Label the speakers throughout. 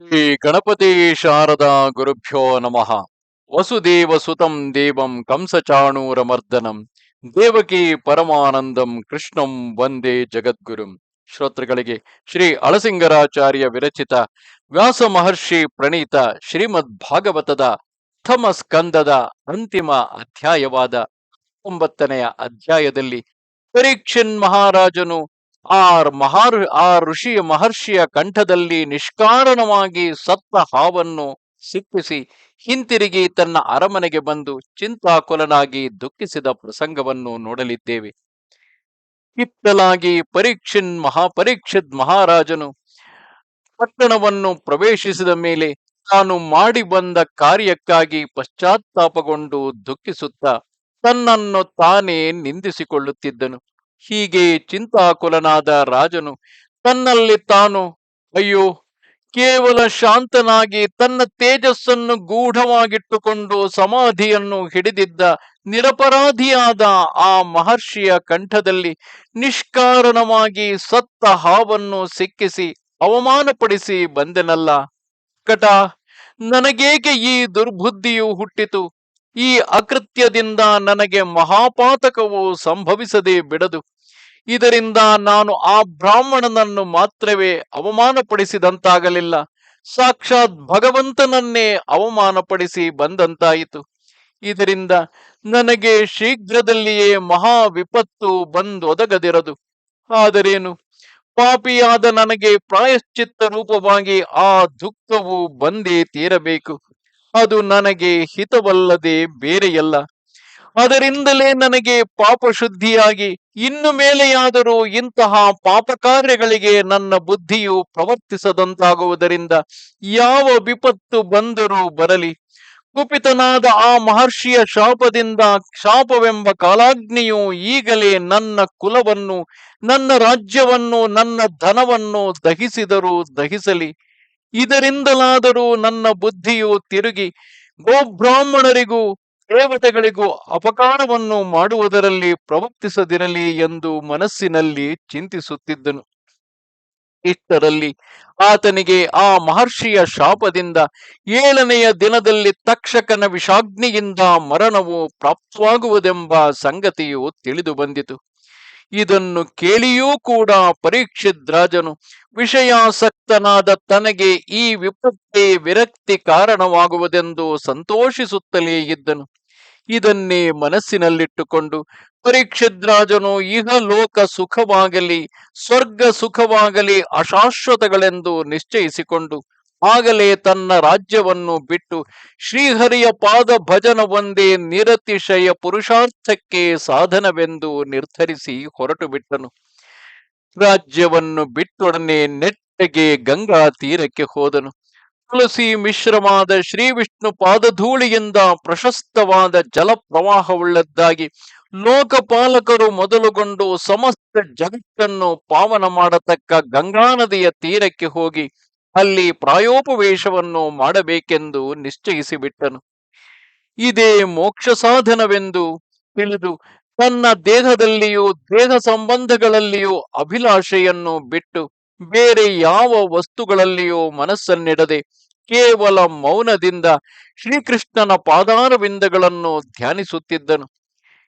Speaker 1: ಶ್ರೀ ಗಣಪತಿ ಶಾರದಾ ಗುರುಭ್ಯೋ ನಮಃ. ವಸುದೇವ ಸುತಂ ದೇವಂ ಕಂಸಚಾಣೂರಮರ್ದನಂ ದೇವಕಿ ಪರಮಾನಂದಂ ಕೃಷ್ಣಂ ವಂದೇ ಜಗದ್ಗುರುಂ. ಶ್ರೋತೃಗಳಿಗೆ ಶ್ರೀ ಅಳಸಿಂಗರಾಚಾರ್ಯ ವಿರಚಿತ ವ್ಯಾಸ ಮಹರ್ಷಿ ಪ್ರಣೀತ ಶ್ರೀಮದ್ ಭಾಗವತದ ಪ್ರಥಮ ಸ್ಕಂದದ ಅಂತಿಮ ಅಧ್ಯಾಯವಾದ ಒಂಬತ್ತನೆಯ ಅಧ್ಯಾಯದಲ್ಲಿ ಪರೀಕ್ಷನ್ ಮಹಾರಾಜನು ಆ ಮಹಾರ್, ಆ ಋಷಿ ಮಹರ್ಷಿಯ ಕಂಠದಲ್ಲಿ ನಿಷ್ಕಾರಣವಾಗಿ ಸತ್ತ ಹಾವನ್ನು ಸಿಕ್ಕಿಸಿ ಹಿಂತಿರುಗಿ ತನ್ನ ಅರಮನೆಗೆ ಬಂದು ಚಿಂತಾಕುಲನಾಗಿ ದುಃಖಿಸಿದ ಪ್ರಸಂಗವನ್ನು ನೋಡಲಿದ್ದೇವೆ. ಕಿತ್ತಲಾಗಿ ಪರೀಕ್ಷಿನ್ ಮಹಾಪರೀಕ್ಷಿತ್ ಮಹಾರಾಜನು ಪಟ್ಟಣವನ್ನು ಪ್ರವೇಶಿಸಿದ ಮೇಲೆ ತಾನು ಮಾಡಿ ಬಂದ ಕಾರ್ಯಕ್ಕಾಗಿ ಪಶ್ಚಾತ್ತಾಪಗೊಂಡು ದುಃಖಿಸುತ್ತಾ ತನ್ನನ್ನು ತಾನೇ ನಿಂದಿಸಿಕೊಳ್ಳುತ್ತಿದ್ದನು. ಹೀಗೆ ಚಿಂತಾಕುಲನಾದ ರಾಜನು ತನ್ನಲ್ಲಿ ತಾನು, ಅಯ್ಯೋ, ಕೇವಲ ಶಾಂತನಾಗಿ ತನ್ನ ತೇಜಸ್ಸನ್ನು ಗೂಢವಾಗಿಟ್ಟುಕೊಂಡು ಸಮಾಧಿಯನ್ನು ಹಿಡಿದಿದ್ದ ನಿರಪರಾಧಿಯಾದ ಆ ಮಹರ್ಷಿಯ ಕಂಠದಲ್ಲಿ ನಿಷ್ಕಾರಣವಾಗಿ ಸತ್ತ ಹಾವನ್ನು ಸಿಕ್ಕಿಸಿ ಅವಮಾನಪಡಿಸಿ ಬಂದೆನಲ್ಲ. ಕಟ, ನನಗೇಕೆ ಈ ದುರ್ಬುದ್ಧಿಯು ಹುಟ್ಟಿತು? ಈ ಅಕೃತ್ಯದಿಂದ ನನಗೆ ಮಹಾಪಾತಕವು ಸಂಭವಿಸದೆ ಬಿಡದು. ಇದರಿಂದ ನಾನು ಆ ಬ್ರಾಹ್ಮಣನನ್ನು ಮಾತ್ರವೇ ಅವಮಾನಪಡಿಸಿದಂತಾಗಲಿಲ್ಲ. ಸಾಕ್ಷಾತ್ ಭಗವಂತನನ್ನೇ ಅವಮಾನಪಡಿಸಿ ಬಂದಂತಾಯಿತು. ಇದರಿಂದ ನನಗೆ ಶೀಘ್ರದಲ್ಲಿಯೇ ಮಹಾ ವಿಪತ್ತು ಬಂದೊದಗದಿರದು. ಆದರೇನು? ಪಾಪಿಯಾದ ನನಗೆ ಪ್ರಾಯಶ್ಚಿತ್ತ ರೂಪವಾಗಿ ಆ ದುಃಖವು ಬಂದೇ ತೀರಬೇಕು. ಅದು ನನಗೆ ಹಿತವಲ್ಲದೆ ಬೇರೆಯಲ್ಲ. ಅದರಿಂದಲೇ ನನಗೆ ಪಾಪ ಶುದ್ಧಿಯಾಗಿ ಇನ್ನು ಮೇಲೆಯಾದರೂ ಇಂತಹ ಪಾಪ ಕಾರ್ಯಗಳಿಗೆ ನನ್ನ ಬುದ್ಧಿಯು ಪ್ರವರ್ತಿಸದಂತಾಗುವುದರಿಂದ ಯಾವ ವಿಪತ್ತು ಬಂದರೂ ಬರಲಿ. ಕುಪಿತನಾದ ಆ ಮಹರ್ಷಿಯ ಶಾಪದಿಂದ ಶಾಪವೆಂಬ ಕಾಲಾಗ್ನಿಯು ಈಗಲೇ ನನ್ನ ಕುಲವನ್ನು, ನನ್ನ ರಾಜ್ಯವನ್ನು, ನನ್ನ ಧನವನ್ನು ದಹಿಸಿದರೂ ದಹಿಸಲಿ. ಇದರಿಂದಲಾದರೂ ನನ್ನ ಬುದ್ಧಿಯು ತಿರುಗಿ ಗೋಬ್ರಾಹ್ಮಣರಿಗೂ, ದೇವತೆಗಳಿಗೂ ಅಪಕಾರವನ್ನು ಮಾಡುವುದರಲ್ಲಿ ಪ್ರವರ್ತಿಸದಿರಲಿ ಎಂದು ಮನಸ್ಸಿನಲ್ಲಿ ಚಿಂತಿಸುತ್ತಿದ್ದನು. ಇಷ್ಟರಲ್ಲಿ ಆತನಿಗೆ ಆ ಮಹರ್ಷಿಯ ಶಾಪದಿಂದ ಏಳನೆಯ ದಿನದಲ್ಲಿ ತಕ್ಷಕನ ವಿಷಾಗ್ನಿಯಿಂದ ಮರಣವು ಪ್ರಾಪ್ತವಾಗುವುದೆಂಬ ಸಂಗತಿಯು ತಿಳಿದು ಬಂದಿತು. ಇದನ್ನು ಕೇಳಿಯೂ ಕೂಡ ಪರೀಕ್ಷಿತ್ ರಾಜನು ವಿಷಯಾಸಕ್ತನಾದ ತನಗೆ ಈ ವಿಪತ್ತೇ ವಿರಕ್ತಿ ಕಾರಣವಾಗುವುದೆಂದು ಸಂತೋಷಿಸುತ್ತಲೇ ಇದ್ದನು. ಇದನ್ನೇ ಮನಸ್ಸಿನಲ್ಲಿಟ್ಟುಕೊಂಡು ಪರೀಕ್ಷಿದ್ರಾಜನು ಇಹಲೋಕ ಸುಖವಾಗಲಿ, ಸ್ವರ್ಗ ಸುಖವಾಗಲಿ ಅಶಾಶ್ವತಗಳೆಂದು ನಿಶ್ಚಯಿಸಿಕೊಂಡು ಆಗಲೇ ತನ್ನ ರಾಜ್ಯವನ್ನು ಬಿಟ್ಟು ಶ್ರೀಹರಿಯ ಪಾದ ಭಜನ ಒಂದೇ ನಿರತಿಶಯ ಪುರುಷಾರ್ಥಕ್ಕೆ ಸಾಧನವೆಂದು ನಿರ್ಧರಿಸಿ ಹೊರಟು ಬಿಟ್ಟನು. ರಾಜ್ಯವನ್ನು ಬಿಟ್ಟೊಡನೆ ನೆಟ್ಟಗೆ ಗಂಗಾ ತೀರಕ್ಕೆ ಹೋದನು. ತುಳಸಿ ಮಿಶ್ರವಾದ ಶ್ರೀ ವಿಷ್ಣು ಪಾದಧೂಳಿಯಿಂದ ಪ್ರಶಸ್ತವಾದ ಜಲ ಪ್ರವಾಹವುಳ್ಳದ್ದಾಗಿ ಲೋಕಪಾಲಕರು ಮೊದಲುಗೊಂಡು ಸಮಸ್ತ ಜಗತ್ತನ್ನು ಪಾವನ ಮಾಡತಕ್ಕ ಗಂಗಾ ನದಿಯ ತೀರಕ್ಕೆ ಹೋಗಿ ಅಲ್ಲಿ ಪ್ರಾಯೋಪವೇಶವನ್ನು ಮಾಡಬೇಕೆಂದು ನಿಶ್ಚಯಿಸಿಬಿಟ್ಟನು. ಇದೇ ಮೋಕ್ಷ ಸಾಧನವೆಂದು ತಿಳಿದು ತನ್ನ ದೇಹದಲ್ಲಿಯೂ ದೇಹ ಸಂಬಂಧಗಳಲ್ಲಿಯೂ ಅಭಿಲಾಷೆಯನ್ನು ಬಿಟ್ಟು ಬೇರೆ ಯಾವ ವಸ್ತುಗಳಲ್ಲಿಯೂ ಮನಸ್ಸನ್ನಿಡದೆ ಕೇವಲ ಮೌನದಿಂದ ಶ್ರೀಕೃಷ್ಣನ ಪಾದಾರವಿಂದಗಳನ್ನು ಧ್ಯಾನಿಸುತ್ತಿದ್ದನು.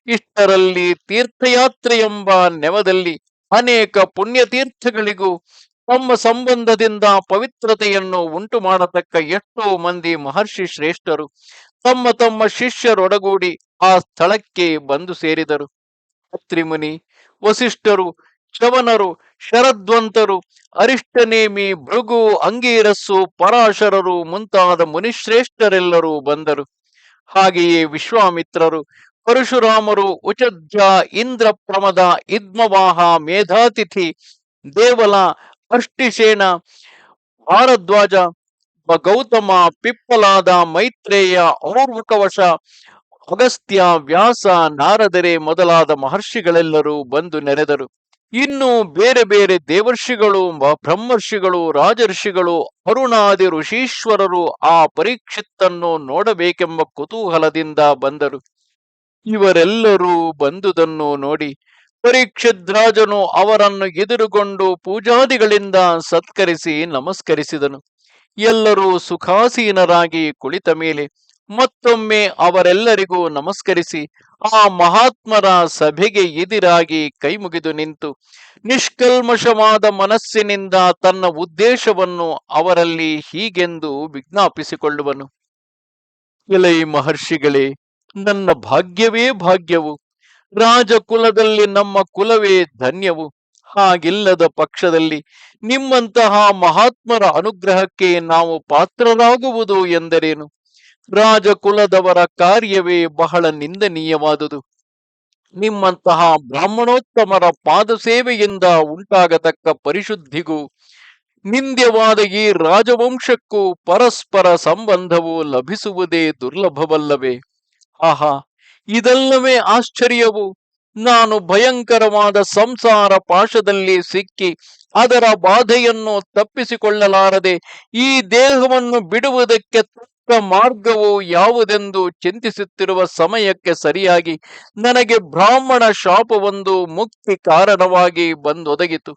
Speaker 1: ಇಷ್ಟರಲ್ಲಿ ತೀರ್ಥಯಾತ್ರೆ ಎಂಬ ನೆವದಲ್ಲಿ ಅನೇಕ ಪುಣ್ಯತೀರ್ಥಗಳಿಗೂ ತಮ್ಮ ಸಂಬಂಧದಿಂದ ಪವಿತ್ರತೆಯನ್ನು ಉಂಟು ಮಾಡತಕ್ಕ ಎಷ್ಟೋ ಮಂದಿ ಮಹರ್ಷಿ ಶ್ರೇಷ್ಠರು ತಮ್ಮ ತಮ್ಮ ಶಿಷ್ಯರೊಡಗೂಡಿ ಆ ಸ್ಥಳಕ್ಕೆ ಬಂದು ಸೇರಿದರು. ಅತ್ರಿಮುನಿ, ವಸಿಷ್ಠರು ಚವನರು ಶರದ್ವಂತರು, ಅರಿಷ್ಟನೇಮಿ, ಭೃಗು, ಅಂಗೀರಸ್ಸು, ಪರಾಶರರು ಮುಂತಾದ ಮುನಿಶ್ರೇಷ್ಠರೆಲ್ಲರೂ ಬಂದರು. ಹಾಗೆಯೇ ವಿಶ್ವಾಮಿತ್ರರು, ಪರಶುರಾಮರು ಉಚಧ್ಯ ಇಂದ್ರ ಪ್ರಮದ ಇದ್ಮವಾಹ, ಮೇಧಾತಿಥಿ, ದೇವಲ ಅಷ್ಟಿಶೇನ ಭಾರದ್ವಾಜ ಗೌತಮ ಪಿಪ್ಪಲಾದ ಮೈತ್ರೇಯ ಔರ್ಮುಖವಶ ಅಗಸ್ತ್ಯ ವ್ಯಾಸ ನಾರದರೆ ಮೊದಲಾದ ಮಹರ್ಷಿಗಳೆಲ್ಲರೂ ಬಂದು ನೆರೆದರು. ಇನ್ನು ಬೇರೆ ಬೇರೆ ದೇವರ್ಷಿಗಳು ಬ್ರಹ್ಮರ್ಷಿಗಳು, ರಾಜರ್ಷಿಗಳು, ಅರುಣಾದಿ ಋಷೀಶ್ವರರು ಆ ಪರೀಕ್ಷಿತ್ತನ್ನು ನೋಡಬೇಕೆಂಬ ಕುತೂಹಲದಿಂದ ಬಂದರು. ಇವರೆಲ್ಲರೂ ಬಂದುದನ್ನು ನೋಡಿ ಪರೀಕ್ಷಿದ್ರಾಜನು ಅವರನ್ನು ಎದುರುಗೊಂಡು ಪೂಜಾದಿಗಳಿಂದ ಸತ್ಕರಿಸಿ ನಮಸ್ಕರಿಸಿದನು. ಎಲ್ಲರೂ ಸುಖಾಸೀನರಾಗಿ ಕುಳಿತ ಮೇಲೆ ಮತ್ತೊಮ್ಮೆ ಅವರೆಲ್ಲರಿಗೂ ನಮಸ್ಕರಿಸಿ ಆ ಮಹಾತ್ಮರ ಸಭೆಗೆ ಎದಿರಾಗಿ ಕೈಮುಗಿದು ನಿಂತು ನಿಷ್ಕಲ್ಮಶವಾದ ಮನಸ್ಸಿನಿಂದ ತನ್ನ ಉದ್ದೇಶವನ್ನು ಅವರಲ್ಲಿ ಹೀಗೆಂದು ವಿಜ್ಞಾಪಿಸಿಕೊಳ್ಳುವನು. ಎಲೈ ಮಹರ್ಷಿಗಳೇ, ನನ್ನ ಭಾಗ್ಯವೇ ಭಾಗ್ಯವು. ರಾಜಕುಲದಲ್ಲಿ ನಮ್ಮ ಕುಲವೇ ಧನ್ಯವು. ಹಾಗಿಲ್ಲದ ಪಕ್ಷದಲ್ಲಿ ನಿಮ್ಮಂತಹ ಮಹಾತ್ಮರ ಅನುಗ್ರಹಕ್ಕೆ ನಾವು ಪಾತ್ರರಾಗುವುದು ಎಂದರೇನು? ರಾಜಕುಲದವರ ಕಾರ್ಯವೇ ಬಹಳ ನಿಂದನೀಯವಾದುದು. ನಿಮ್ಮಂತಹ ಬ್ರಾಹ್ಮಣೋತ್ತಮರ ಪಾದ ಸೇವೆಯಿಂದ ಉಂಟಾಗತಕ್ಕ ಪರಿಶುದ್ಧಿಗೂ ನಿಂದ್ಯವಾದ ಈ ರಾಜವಂಶಕ್ಕೂ ಪರಸ್ಪರ ಸಂಬಂಧವು ಲಭಿಸುವುದೇ ದುರ್ಲಭವಲ್ಲವೇ? ಆಹಾ! ಇದೆಲ್ಲವೇ ಆಶ್ಚರ್ಯವು. ನಾನು ಭಯಂಕರವಾದ ಸಂಸಾರ ಪಾಶದಲ್ಲಿ ಸಿಕ್ಕಿ ಅದರ ಬಾಧೆಯನ್ನು ತಪ್ಪಿಸಿಕೊಳ್ಳಲಾರದೆ ಈ ದೇಹವನ್ನು ಬಿಡುವುದಕ್ಕೆ ತಕ್ಕ ಮಾರ್ಗವು ಯಾವುದೆಂದು ಚಿಂತಿಸುತ್ತಿರುವ ಸಮಯಕ್ಕೆ ಸರಿಯಾಗಿ ನನಗೆ ಬ್ರಾಹ್ಮಣ ಶಾಪವೊಂದು ಮುಕ್ತಿ ಕಾರಣವಾಗಿ ಬಂದೊದಗಿತು.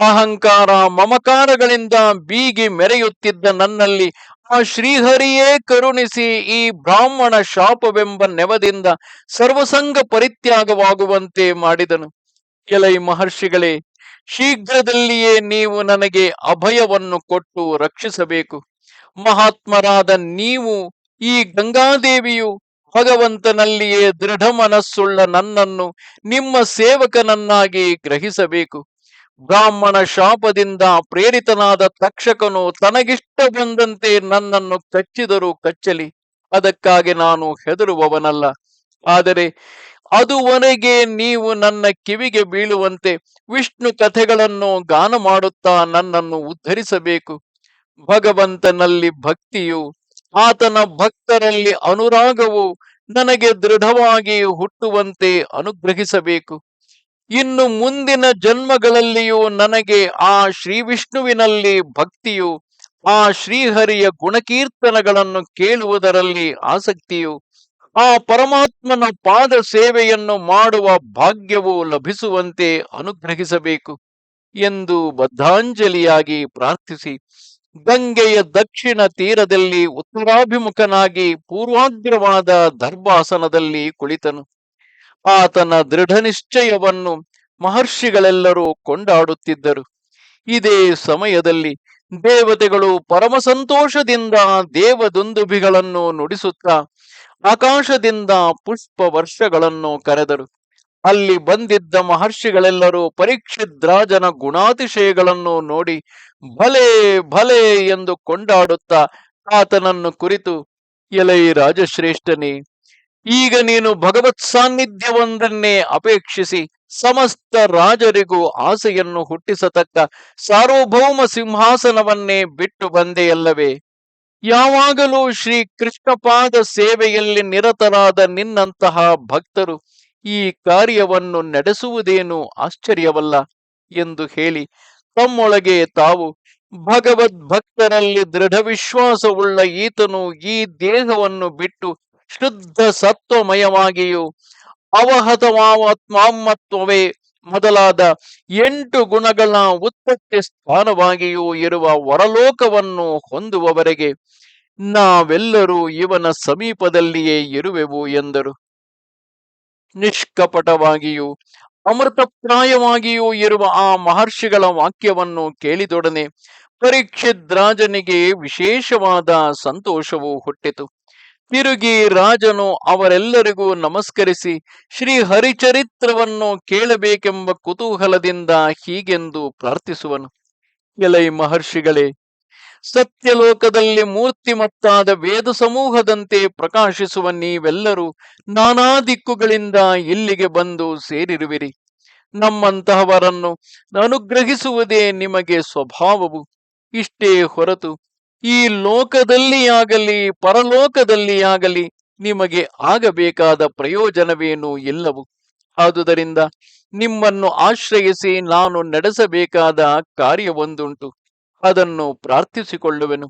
Speaker 1: ಅಹಂಕಾರ ಮಮಕಾರಗಳಿಂದ ಬೀಗಿ ಮೆರೆಯುತ್ತಿದ್ದ ನನ್ನಲ್ಲಿ ಆ ಶ್ರೀಹರಿಯೇ ಕರುಣಿಸಿ ಈ ಬ್ರಾಹ್ಮಣ ಶಾಪವೆಂಬ ನೆವದಿಂದ ಸರ್ವಸಂಗ ಪರಿತ್ಯಾಗವಾಗುವಂತೆ ಮಾಡಿದನು. ಎಲೈ ಮಹರ್ಷಿಗಳೇ, ಶೀಘ್ರದಲ್ಲಿಯೇ ನೀವು ನನಗೆ ಅಭಯವನ್ನು ಕೊಟ್ಟು ರಕ್ಷಿಸಬೇಕು. ಮಹಾತ್ಮರಾದ ನೀವು ಈ ಗಂಗಾದೇವಿಯು ಭಗವಂತನಲ್ಲಿಯೇ ದೃಢ ಮನಸ್ಸುಳ್ಳ ನನ್ನನ್ನು ನಿಮ್ಮ ಸೇವಕನನ್ನಾಗಿ ಗ್ರಹಿಸಬೇಕು. ಬ್ರಾಹ್ಮಣ ಶಾಪದಿಂದ ಪ್ರೇರಿತನಾದ ತಕ್ಷಕನು ತನಗಿಷ್ಟ ಬಂದಂತೆ ನನ್ನನ್ನು ಕಚ್ಚಿದರೂ ಕಚ್ಚಲಿ. ಅದಕ್ಕಾಗಿ ನಾನು ಹೆದರುವವನಲ್ಲ. ಆದರೆ ಅದುವರೆಗೆ ನೀವು ನನ್ನ ಕಿವಿಗೆ ಬೀಳುವಂತೆ ವಿಷ್ಣು ಕಥೆಗಳನ್ನು ಗಾನ ಮಾಡುತ್ತಾ ನನ್ನನ್ನು ಉದ್ಧರಿಸಬೇಕು. ಭಗವಂತನಲ್ಲಿ ಭಕ್ತಿಯು, ಆತನ ಭಕ್ತರಲ್ಲಿ ಅನುರಾಗವು ನನಗೆ ದೃಢವಾಗಿ ಹುಟ್ಟುವಂತೆ ಅನುಗ್ರಹಿಸಬೇಕು. ಇನ್ನು ಮುಂದಿನ ಜನ್ಮಗಳಲ್ಲಿಯೂ ನನಗೆ ಆ ಶ್ರೀ ವಿಷ್ಣುವಿನಲ್ಲಿ ಭಕ್ತಿಯು, ಆ ಶ್ರೀಹರಿಯ ಗುಣಕೀರ್ತನಗಳನ್ನು ಕೇಳುವುದರಲ್ಲಿ ಆಸಕ್ತಿಯು, ಆ ಪರಮಾತ್ಮನ ಪಾದ ಸೇವೆಯನ್ನು ಮಾಡುವ ಭಾಗ್ಯವು ಲಭಿಸುವಂತೆ ಅನುಗ್ರಹಿಸಬೇಕು ಎಂದು ಬದ್ಧಾಂಜಲಿಯಾಗಿ ಪ್ರಾರ್ಥಿಸಿ. ಗಂಗೆಯ ದಕ್ಷಿಣ ತೀರದಲ್ಲಿ ಉತ್ತರಾಭಿಮುಖನಾಗಿ ಪೂರ್ವಾಗ್ರವಾದ ದರ್ಭಾಸನದಲ್ಲಿ ಕುಳಿತನು. ಆತನ ದೃಢ ನಿಶ್ಚಯವನ್ನು ಮಹರ್ಷಿಗಳೆಲ್ಲರೂ ಕೊಂಡಾಡುತ್ತಿದ್ದರು. ಇದೇ ಸಮಯದಲ್ಲಿ ದೇವತೆಗಳು ಪರಮ ಸಂತೋಷದಿಂದ ದೇವದುಂದುಭಿಗಳನ್ನು ನುಡಿಸುತ್ತಾ ಆಕಾಶದಿಂದ ಪುಷ್ಪ ವರ್ಷಗಳನ್ನು ಕರೆದರು. ಅಲ್ಲಿ ಬಂದಿದ್ದ ಮಹರ್ಷಿಗಳೆಲ್ಲರೂ ಪರೀಕ್ಷಿದ್ರಾಜನ ಗುಣಾತಿಶಯಗಳನ್ನು ನೋಡಿ ಭಲೆ ಭಲೆ ಎಂದು ಕೊಂಡಾಡುತ್ತಾ ಆತನನ್ನು ಕುರಿತು, ಎಲೈ ರಾಜಶ್ರೇಷ್ಠನೇ ಈಗ ನೀನು ಭಗವತ್ ಸಾನ್ನಿಧ್ಯವೊಂದನ್ನೇ ಅಪೇಕ್ಷಿಸಿ ಸಮಸ್ತ ರಾಜರಿಗೂ ಆಸೆಯನ್ನು ಹುಟ್ಟಿಸತಕ್ಕ ಸಾರ್ವಭೌಮ ಸಿಂಹಾಸನವನ್ನೇ ಬಿಟ್ಟು ಬಂದೆಯಲ್ಲವೇ? ಯಾವಾಗಲೂ ಶ್ರೀ ಕೃಷ್ಣಪಾದ ಸೇವೆಯಲ್ಲಿ ನಿರತರಾದ ನಿನ್ನಂತಹ ಭಕ್ತರು ಈ ಕಾರ್ಯವನ್ನು ನಡೆಸುವುದೇನು ಆಶ್ಚರ್ಯವಲ್ಲ ಎಂದು ಹೇಳಿ ತಮ್ಮೊಳಗೆ ತಾವು ಭಗವದ್ ಭಕ್ತರಲ್ಲಿ ದೃಢ ವಿಶ್ವಾಸವುಳ್ಳ ಈತನು ಈ ದೇಹವನ್ನು ಬಿಟ್ಟು ಶುದ್ಧ ಸತ್ವಮಯವಾಗಿಯೂ ಅವಹತಮಾತ್ಮಾತ್ಮತ್ವವೇ ಮೊದಲಾದ ಎಂಟು ಗುಣಗಳ ಉತ್ಪತ್ತಿ ಸ್ಥಾನವಾಗಿಯೂ ಇರುವ ವರಲೋಕವನ್ನು ಹೊಂದುವವರೆಗೆ ನಾವೆಲ್ಲರೂ ಇವನ ಸಮೀಪದಲ್ಲಿಯೇ ಇರುವೆವು ಎಂದರು. ನಿಷ್ಕಪಟವಾಗಿಯೂ ಅಮೃತಪ್ರಾಯವಾಗಿಯೂ ಇರುವ ಆ ಮಹರ್ಷಿಗಳ ವಾಕ್ಯವನ್ನು ಕೇಳಿದೊಡನೆ ಪರೀಕ್ಷಿದ್ರಾಜನಿಗೆ ವಿಶೇಷವಾದ ಸಂತೋಷವು ಹುಟ್ಟಿತು. ತಿರುಗಿ ರಾಜನು ಅವರೆಲ್ಲರಿಗೂ ನಮಸ್ಕರಿಸಿ ಶ್ರೀ ಹರಿಚರಿತ್ರವನ್ನು ಕೇಳಬೇಕೆಂಬ ಕುತೂಹಲದಿಂದ ಹೀಗೆಂದು ಪ್ರಾರ್ಥಿಸುವನು. ಎಲೈ ಮಹರ್ಷಿಗಳೇ, ಸತ್ಯಲೋಕದಲ್ಲಿ ಮೂರ್ತಿಮತ್ತಾದ ವೇದ ಸಮೂಹದಂತೆ ಪ್ರಕಾಶಿಸುವ ನೀವೆಲ್ಲರೂ ನಾನಾ ದಿಕ್ಕುಗಳಿಂದ ಇಲ್ಲಿಗೆ ಬಂದು ಸೇರಿರುವಿರಿ. ನಮ್ಮಂತಹವರನ್ನು ಅನುಗ್ರಹಿಸುವುದೇ ನಿಮಗೆ ಸ್ವಭಾವವು. ಇಷ್ಟೇ ಹೊರತು ಈ ಲೋಕದಲ್ಲಿ ಆಗಲಿ, ಪರಲೋಕದಲ್ಲಿ ಆಗಲಿ ನಿಮಗೆ ಆಗಬೇಕಾದ ಪ್ರಯೋಜನವೇನೂ ಇಲ್ಲವು. ಆದುದರಿಂದ ನಿಮ್ಮನ್ನು ಆಶ್ರಯಿಸಿ ನಾನು ನಡೆಸಬೇಕಾದ ಕಾರ್ಯವೊಂದುಂಟು. ಅದನ್ನು ಪ್ರಾರ್ಥಿಸಿಕೊಳ್ಳುವೆನು.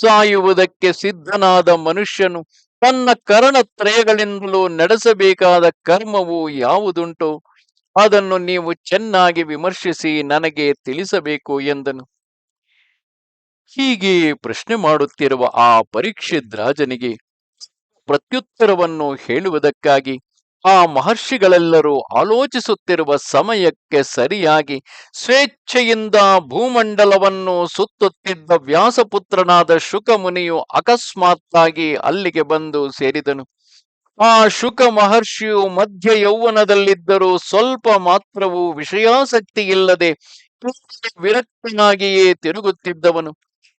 Speaker 1: ಸಾಯುವುದಕ್ಕೆ ಸಿದ್ಧನಾದ ಮನುಷ್ಯನು ತನ್ನ ಕರಣತ್ರಯಗಳಿಂದಲೂ ನಡೆಸಬೇಕಾದ ಕರ್ಮವು ಯಾವುದುಂಟೋ? ಅದನ್ನು ನೀವು ಚೆನ್ನಾಗಿ ವಿಮರ್ಶಿಸಿ ನನಗೆ ತಿಳಿಸಬೇಕು ಎಂದನು. ಹೀಗೆ ಪ್ರಶ್ನೆ ಮಾಡುತ್ತಿರುವ ಆ ಪರೀಕ್ಷಿತ್ ರಾಜನಿಗೆ ಪ್ರತ್ಯುತ್ತರವನ್ನು ಹೇಳುವುದಕ್ಕಾಗಿ ಆ ಮಹರ್ಷಿಗಳೆಲ್ಲರೂ ಆಲೋಚಿಸುತ್ತಿರುವ ಸಮಯಕ್ಕೆ ಸರಿಯಾಗಿ ಸ್ವೇಚ್ಛೆಯಿಂದ ಭೂಮಂಡಲವನ್ನು ಸುತ್ತುತ್ತಿದ್ದ ವ್ಯಾಸಪುತ್ರನಾದ ಶುಕಮುನಿಯು ಅಕಸ್ಮಾತ್ತಾಗಿ ಅಲ್ಲಿಗೆ ಬಂದು ಸೇರಿದನು. ಆ ಶುಕ ಮಹರ್ಷಿಯು ಮಧ್ಯ ಯೌವನದಲ್ಲಿದ್ದರೂ ಸ್ವಲ್ಪ ಮಾತ್ರವೂ ವಿಷಯಾಸಕ್ತಿ ಇಲ್ಲದೆ ವಿರಕ್ತನಾಗಿಯೇ ತಿರುಗುತ್ತಿದ್ದವನು.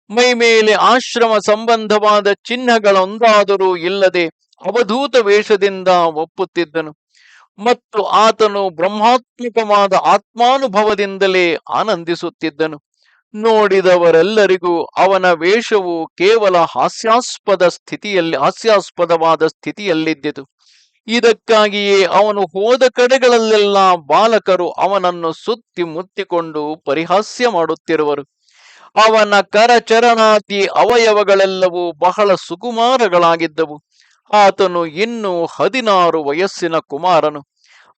Speaker 1: ಮೈ ಮೇಲೆ ಆಶ್ರಮ ಸಂಬಂಧವಾದ ಚಿಹ್ನಗಳೊಂದಾದರೂ ಇಲ್ಲದೆ ಅವಧೂತ ವೇಷದಿಂದ ಒಪ್ಪುತ್ತಿದ್ದನು. ಮತ್ತು ಆತನು ಬ್ರಹ್ಮಾತ್ಮಕವಾದ ಆತ್ಮಾನುಭವದಿಂದಲೇ ಆನಂದಿಸುತ್ತಿದ್ದನು. ನೋಡಿದವರೆಲ್ಲರಿಗೂ ಅವನ ವೇಷವು ಕೇವಲ ಹಾಸ್ಯಾಸ್ಪದ ಸ್ಥಿತಿಯಲ್ಲಿ, ಹಾಸ್ಯಾಸ್ಪದವಾದ ಸ್ಥಿತಿಯಲ್ಲಿದ್ದಿತು. ಇದಕ್ಕಾಗಿಯೇ ಅವನು ಹೋದ ಕಡೆಗಳಲ್ಲೆಲ್ಲ ಬಾಲಕರು ಅವನನ್ನು ಸುತ್ತಿ ಮುತ್ತಿಕೊಂಡು ಪರಿಹಾಸ್ಯ ಮಾಡುತ್ತಿರುವರು. ಅವನ ಕರಚರಣಾತಿ ಅವಯವಗಳೆಲ್ಲವೂ ಬಹಳ ಸುಕುಮಾರಗಳಾಗಿದ್ದವು. ಆತನು ಇನ್ನೂ ಹದಿನಾರು ವಯಸ್ಸಿನ ಕುಮಾರನು.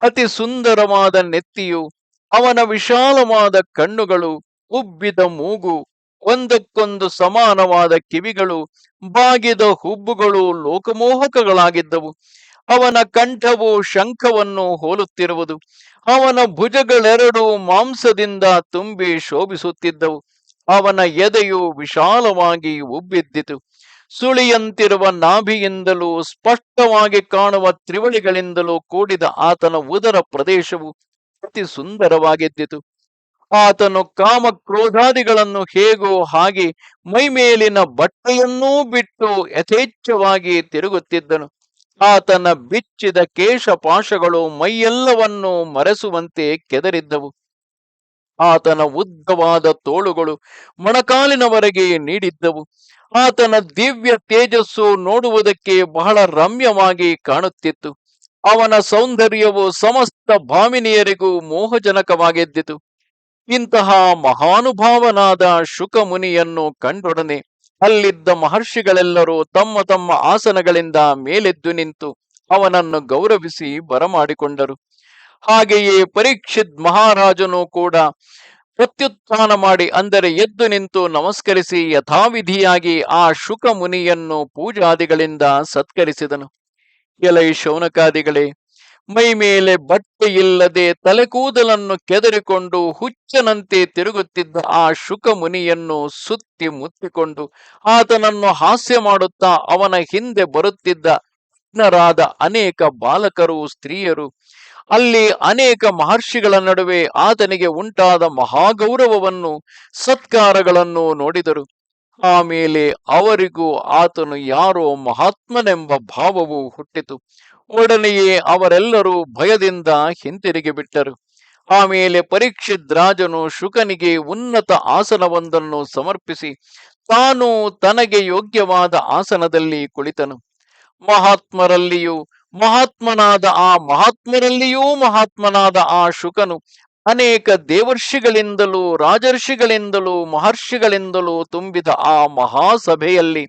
Speaker 1: ಅತಿ ಸುಂದರವಾದ ನೆತ್ತಿಯು, ಅವನ ವಿಶಾಲವಾದ ಕಣ್ಣುಗಳು, ಉಬ್ಬಿದ ಮೂಗು, ಒಂದಕ್ಕೊಂದು ಸಮಾನವಾದ ಕಿವಿಗಳು, ಬಾಗಿದ ಹುಬ್ಬುಗಳು ಲೋಕಮೋಹಕಗಳಾಗಿದ್ದವು. ಅವನ ಕಂಠವು ಶಂಖವನ್ನು ಹೋಲುತ್ತಿರುವುದು. ಅವನ ಭುಜಗಳೆರಡು ಮಾಂಸದಿಂದ ತುಂಬಿ ಶೋಭಿಸುತ್ತಿದ್ದವು. ಅವನ ಎದೆಯು ವಿಶಾಲವಾಗಿ ಉಬ್ಬಿದ್ದಿತು. ಸುಳಿಯಂತಿರುವ ನಾಭಿಯಿಂದಲೂ, ಸ್ಪಷ್ಟವಾಗಿ ಕಾಣುವ ತ್ರಿವಳಿಗಳಿಂದಲೂ ಕೂಡಿದ ಆತನ ಉದರ ಪ್ರದೇಶವು ಅತಿ ಸುಂದರವಾಗಿದ್ದಿತು. ಆತನು ಕಾಮ ಕ್ರೋಧಾದಿಗಳನ್ನು ಹೇಗೋ ಹಾಗೆ ಮೈಮೇಲಿನ ಬಟ್ಟೆಯನ್ನೂ ಬಿಟ್ಟು ಯಥೇಚ್ಛವಾಗಿ ತಿರುಗುತ್ತಿದ್ದನು. ಆತನ ಬಿಚ್ಚಿದ ಕೇಶಪಾಶಗಳು ಮೈಯೆಲ್ಲವನ್ನೂ ಮರೆಸುವಂತೆ ಕೆದರಿದ್ದವು. ಆತನ ಉದ್ದವಾದ ತೋಳುಗಳು ಮೊಣಕಾಲಿನವರೆಗೆ ನೀಡಿದ್ದವು. ಆತನ ದಿವ್ಯ ತೇಜಸ್ಸು ನೋಡುವುದಕ್ಕೆ ಬಹಳ ರಮ್ಯವಾಗಿ ಕಾಣುತ್ತಿತ್ತು. ಅವನ ಸೌಂದರ್ಯವು ಸಮಸ್ತ ಭಾಮಿನಿಯರಿಗೂ ಮೋಹಜನಕವಾಗಿದ್ದಿತು. ಇಂತಹ ಮಹಾನುಭಾವನಾದ ಶುಕಮುನಿಯನ್ನು ಕಂಡೊಡನೆ ಅಲ್ಲಿದ್ದ ಮಹರ್ಷಿಗಳೆಲ್ಲರೂ ತಮ್ಮ ತಮ್ಮ ಆಸನಗಳಿಂದ ಮೇಲೆದ್ದು ನಿಂತು ಅವನನ್ನು ಗೌರವಿಸಿ ಬರಮಾಡಿಕೊಂಡರು. ಹಾಗೆಯೇ ಪರೀಕ್ಷಿತ್ ಮಹಾರಾಜನು ಕೂಡ ಪ್ರತ್ಯುತ್ಥಾನ ಮಾಡಿ ಅಂದರೆ ಎದ್ದು ನಿಂತು ನಮಸ್ಕರಿಸಿ ಯಥಾವಿಧಿಯಾಗಿ ಆ ಶುಕ ಮುನಿಯನ್ನು ಪೂಜಾದಿಗಳಿಂದ ಸತ್ಕರಿಸಿದನು. ಎಲೈ ಶೌನಕಾದಿಗಳೇ, ಮೈ ಮೇಲೆ ಬಟ್ಟೆ ಇಲ್ಲದೆ ತಲೆ ಕೂದಲನ್ನು ಕೆದರಿಕೊಂಡು ಹುಚ್ಚನಂತೆ ತಿರುಗುತ್ತಿದ್ದ ಆ ಶುಕ ಮುನಿಯನ್ನು ಸುತ್ತಿ ಮುತ್ತಿಕೊಂಡು ಆತನನ್ನು ಹಾಸ್ಯ ಮಾಡುತ್ತಾ ಅವನ ಹಿಂದೆ ಬರುತ್ತಿದ್ದ ಅನೇಕ ಬಾಲಕರು, ಸ್ತ್ರೀಯರು ಅಲ್ಲಿ ಅನೇಕ ಮಹರ್ಷಿಗಳ ನಡುವೆ ಆತನಿಗೆ ಉಂಟಾದ ಮಹಾಗೌರವವನ್ನು, ಸತ್ಕಾರಗಳನ್ನು ನೋಡಿದರು. ಆಮೇಲೆ ಅವರಿಗೂ ಆತನು ಯಾರೋ ಮಹಾತ್ಮನೆಂಬ ಭಾವವು ಹುಟ್ಟಿತು. ಒಡನೆಯೇ ಅವರೆಲ್ಲರೂ ಭಯದಿಂದ ಹಿಂತಿರುಗಿ ಬಿಟ್ಟರು. ಆಮೇಲೆ ಪರೀಕ್ಷಿತ್ ರಾಜನು ಶುಕನಿಗೆ ಉನ್ನತ ಆಸನವೊಂದನ್ನು ಸಮರ್ಪಿಸಿ ತಾನು ತನಗೆ ಯೋಗ್ಯವಾದ ಆಸನದಲ್ಲಿ ಕುಳಿತನು. ಮಹಾತ್ಮರಲ್ಲಿಯೂ ಮಹಾತ್ಮನಾದ ಆ ಮಹಾತ್ಮರಲ್ಲಿಯೂ ಮಹಾತ್ಮನಾದ ಆ ಶುಕನು. ಅನೇಕ ದೇವರ್ಷಿಗಳಿಂದಲೂ, ರಾಜರ್ಷಿಗಳಿಂದಲೂ, ಮಹರ್ಷಿಗಳಿಂದಲೂ ತುಂಬಿದ ಆ ಮಹಾಸಭೆಯಲ್ಲಿ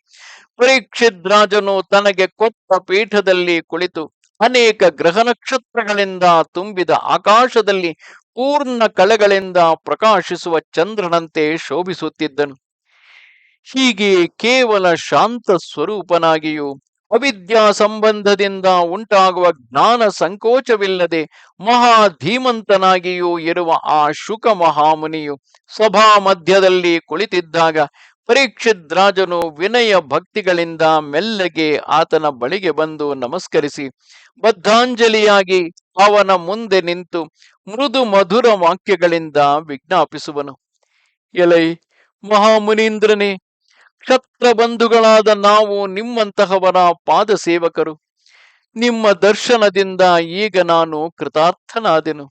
Speaker 1: ಪರೀಕ್ಷಿತ್ ರಾಜನು ತನಗೆ ಕೊಟ್ಟ ಪೀಠದಲ್ಲಿ ಕುಳಿತು ಅನೇಕ ಗ್ರಹ ನಕ್ಷತ್ರಗಳಿಂದ ತುಂಬಿದ ಆಕಾಶದಲ್ಲಿ ಪೂರ್ಣ ಕಳೆಗಳಿಂದ ಪ್ರಕಾಶಿಸುವ ಚಂದ್ರನಂತೆ ಶೋಭಿಸುತ್ತಿದ್ದನು. ಹೀಗೆ ಕೇವಲ ಶಾಂತ ಸ್ವರೂಪನಾಗಿಯೂ ಅವಿದ್ಯಾ ಸಂಬಂಧದಿಂದ ಉಂಟಾಗುವ ಜ್ಞಾನ ಸಂಕೋಚವಿಲ್ಲದೆ ಮಹಾ ಧೀಮಂತನಾಗಿಯೂ ಇರುವ ಆ ಶುಕ ಮಹಾಮುನಿಯು ಸಭಾ ಮಧ್ಯದಲ್ಲಿ ಕುಳಿತಿದ್ದಾಗ ಪರೀಕ್ಷಿತ್ ರಾಜನು ವಿನಯ ಭಕ್ತಿಗಳಿಂದ ಮೆಲ್ಲಗೆ ಆತನ ಬಳಿಗೆ ಬಂದು ನಮಸ್ಕರಿಸಿ, ಬದ್ಧಾಂಜಲಿಯಾಗಿ ಅವನ ಮುಂದೆ ನಿಂತು ಮೃದು ಮಧುರ ವಾಕ್ಯಗಳಿಂದ ವಿಜ್ಞಾಪಿಸುವನು. ಎಲೈ ಮಹಾಮುನೀಂದ್ರನೇ ಕ್ಷತ್ರ ಬಂಧುಗಳಾದ ನಾವು ನಿಮ್ಮಂತಹವರ ಪಾದ ಸೇವಕರು ನಿಮ್ಮ ದರ್ಶನದಿಂದ ಈಗ ನಾನು ಕೃತಾರ್ಥನಾದೆನು.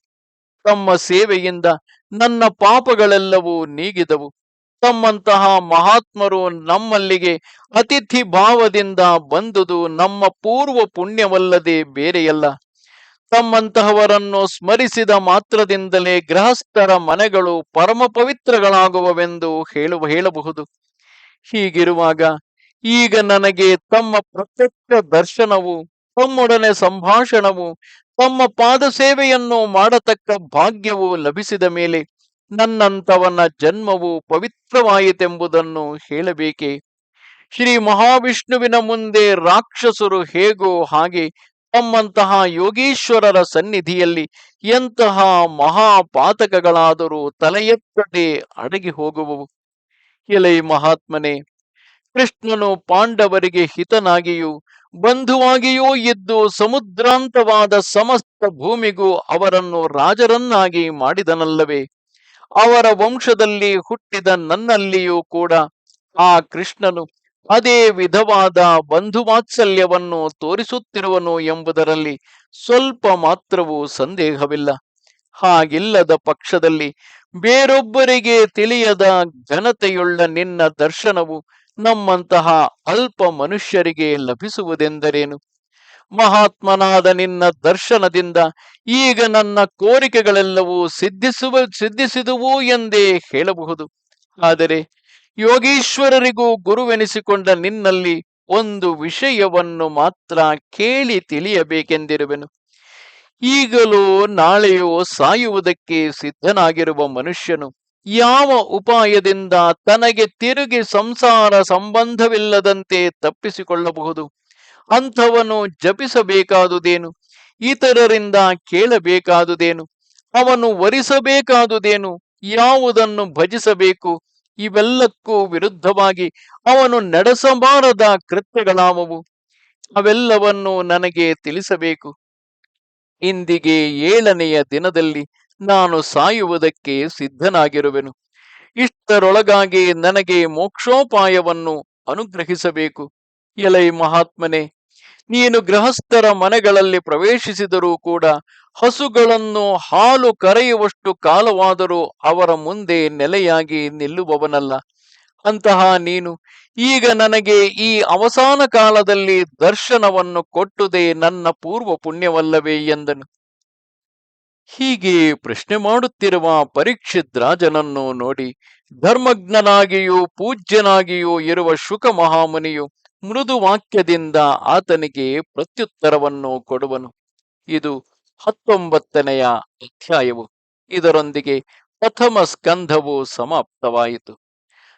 Speaker 1: ತಮ್ಮ ಸೇವೆಯಿಂದ ನನ್ನ ಪಾಪಗಳೆಲ್ಲವೂ ನೀಗಿದವು. ತಮ್ಮಂತಹ ಮಹಾತ್ಮರು ನಮ್ಮಲ್ಲಿಗೆ ಅತಿಥಿ ಭಾವದಿಂದ ಬಂದುದು ನಮ್ಮ ಪೂರ್ವ ಪುಣ್ಯವಲ್ಲದೆ ಬೇರೆಯಲ್ಲ. ತಮ್ಮಂತಹವರನ್ನು ಸ್ಮರಿಸಿದ ಮಾತ್ರದಿಂದಲೇ ಗೃಹಸ್ಥರ ಮನೆಗಳು ಪರಮ ಪವಿತ್ರಗಳಾಗುವವೆಂದು ಹೇಳುವ ಹೇಳಬಹುದು. ಹೀಗಿರುವಾಗ ಈಗ ನನಗೆ ತಮ್ಮ ಪ್ರತ್ಯಕ್ಷ ದರ್ಶನವು, ತಮ್ಮೊಡನೆ ಸಂಭಾಷಣವು, ತಮ್ಮ ಪಾದ ಸೇವೆಯನ್ನು ಮಾಡತಕ್ಕ ಭಾಗ್ಯವು ಲಭಿಸಿದ ಮೇಲೆ ನನ್ನಂತವನ ಜನ್ಮವು ಪವಿತ್ರವಾಯಿತೆಂಬುದನ್ನು ಹೇಳಬೇಕೆ? ಶ್ರೀ ಮಹಾವಿಷ್ಣುವಿನ ಮುಂದೆ ರಾಕ್ಷಸರು ಹೇಗೋ ಹಾಗೆ ತಮ್ಮಂತಹ ಯೋಗೀಶ್ವರರ ಸನ್ನಿಧಿಯಲ್ಲಿ ಎಂತಹ ಮಹಾಪಾತಕಗಳಾದರೂ ತಲೆಯೆತ್ತದೆ ಅಡಗಿ ಹೋಗುವವು. ಎಲೈ ಮಹಾತ್ಮನೆ, ಕೃಷ್ಣನು ಪಾಂಡವರಿಗೆ ಹಿತನಾಗಿಯೂ ಬಂಧುವಾಗಿಯೂ ಇದ್ದು ಸಮುದ್ರಾಂತವಾದ ಸಮಸ್ತ ಭೂಮಿಗೂ ಅವರನ್ನು ರಾಜರನ್ನಾಗಿ ಮಾಡಿದನಲ್ಲವೇ, ಅವರ ವಂಶದಲ್ಲಿ ಹುಟ್ಟಿದ ನನ್ನಲ್ಲಿಯೂ ಕೂಡ ಆ ಕೃಷ್ಣನು ಅದೇ ವಿಧವಾದ ಬಂಧುವಾತ್ಸಲ್ಯವನ್ನು ತೋರಿಸುತ್ತಿರುವನು ಎಂಬುದರಲ್ಲಿ ಸ್ವಲ್ಪ ಮಾತ್ರವೂ ಸಂದೇಹವಿಲ್ಲ. ಹಾಗಿಲ್ಲದ ಪಕ್ಷದಲ್ಲಿ ಬೇರೊಬ್ಬರಿಗೆ ತಿಳಿಯದ ಘನತೆಯುಳ್ಳ ನಿನ್ನ ದರ್ಶನವು ನಮ್ಮಂತಹ ಅಲ್ಪ ಮನುಷ್ಯರಿಗೆ ಲಭಿಸುವುದೆಂದರೇನು? ಮಹಾತ್ಮನಾದ ನಿನ್ನ ದರ್ಶನದಿಂದ ಈಗ ನನ್ನ ಕೋರಿಕೆಗಳೆಲ್ಲವೂ ಸಿದ್ಧಿಸುವ ಸಿದ್ಧಿಸಿದುವು ಎಂದೇ ಹೇಳಬಹುದು. ಆದರೆ ಯೋಗೀಶ್ವರರಿಗೂ ಗುರುವೆನಿಸಿಕೊಂಡ ನಿನ್ನಲ್ಲಿ ಒಂದು ವಿಷಯವನ್ನು ಮಾತ್ರ ಕೇಳಿ ತಿಳಿಯಬೇಕೆಂದಿರುವೆನು. ಈಗಲೂ ನಾಳೆಯೋ ಸಾಯುವುದಕ್ಕೆ ಸಿದ್ಧನಾಗಿರುವ ಮನುಷ್ಯನು ಯಾವ ಉಪಾಯದಿಂದ ತನಗೆ ತಿರುಗಿ ಸಂಸಾರ ಸಂಬಂಧವಿಲ್ಲದಂತೆ ತಪ್ಪಿಸಿಕೊಳ್ಳಬಹುದು? ಅಂಥವನು ಜಪಿಸಬೇಕಾದುದೇನು? ಇತರರಿಂದ ಕೇಳಬೇಕಾದುದೇನು? ಅವನು ವರಿಸಬೇಕಾದುದೇನು? ಯಾವುದನ್ನು ಭಜಿಸಬೇಕು? ಇವೆಲ್ಲಕ್ಕೂ ವಿರುದ್ಧವಾಗಿ ಅವನು ನಡೆಸಬಾರದ ಕೃತ್ಯಗಳಾವವು. ಅವೆಲ್ಲವನ್ನು ನನಗೆ ತಿಳಿಸಬೇಕು. ಇಂದಿಗೆ ಏಳನೆಯ ದಿನದಲ್ಲಿ ನಾನು ಸಾಯುವುದಕ್ಕೆ ಸಿದ್ಧನಾಗಿರುವೆನು. ಇಷ್ಟರೊಳಗಾಗಿ ನನಗೆ ಮೋಕ್ಷೋಪಾಯವನ್ನು ಅನುಗ್ರಹಿಸಬೇಕು. ಎಲೈ ಮಹಾತ್ಮನೆ, ನೀನು ಗೃಹಸ್ಥರ ಮನೆಗಳಲ್ಲಿ ಪ್ರವೇಶಿಸಿದರೂ ಕೂಡ ಹಸುಗಳನ್ನು ಹಾಲು ಕರೆಯುವಷ್ಟು ಕಾಲವಾದರೂ ಅವರ ಮುಂದೆ ನೆಲೆಯಾಗಿ ನಿಲ್ಲುವವನಲ್ಲ. ಅಂತಹ ನೀನು ಈಗ ನನಗೆ ಈ ಅವಸಾನ ಕಾಲದಲ್ಲಿ ದರ್ಶನವನ್ನು ಕೊಟ್ಟುದೇ ನನ್ನ ಪೂರ್ವ ಪುಣ್ಯವಲ್ಲವೇ ಎಂದನು. ಹೀಗೆ ಪ್ರಶ್ನೆ ಮಾಡುತ್ತಿರುವ ಪರೀಕ್ಷಿತ್ ರಾಜನನ್ನು ನೋಡಿ ಧರ್ಮಜ್ಞನಾಗಿಯೂ ಪೂಜ್ಯನಾಗಿಯೂ ಇರುವ ಶುಕ ಮಹಾಮುನಿಯು ಮೃದು ವಾಕ್ಯದಿಂದ ಆತನಿಗೆ ಪ್ರತ್ಯುತ್ತರವನ್ನು ಕೊಡುವನು. ಇದು ಹತ್ತೊಂಬತ್ತನೆಯ ಅಧ್ಯಾಯವು. ಇದರೊಂದಿಗೆ ಪ್ರಥಮ ಸ್ಕಂಧವು ಸಮಾಪ್ತವಾಯಿತು.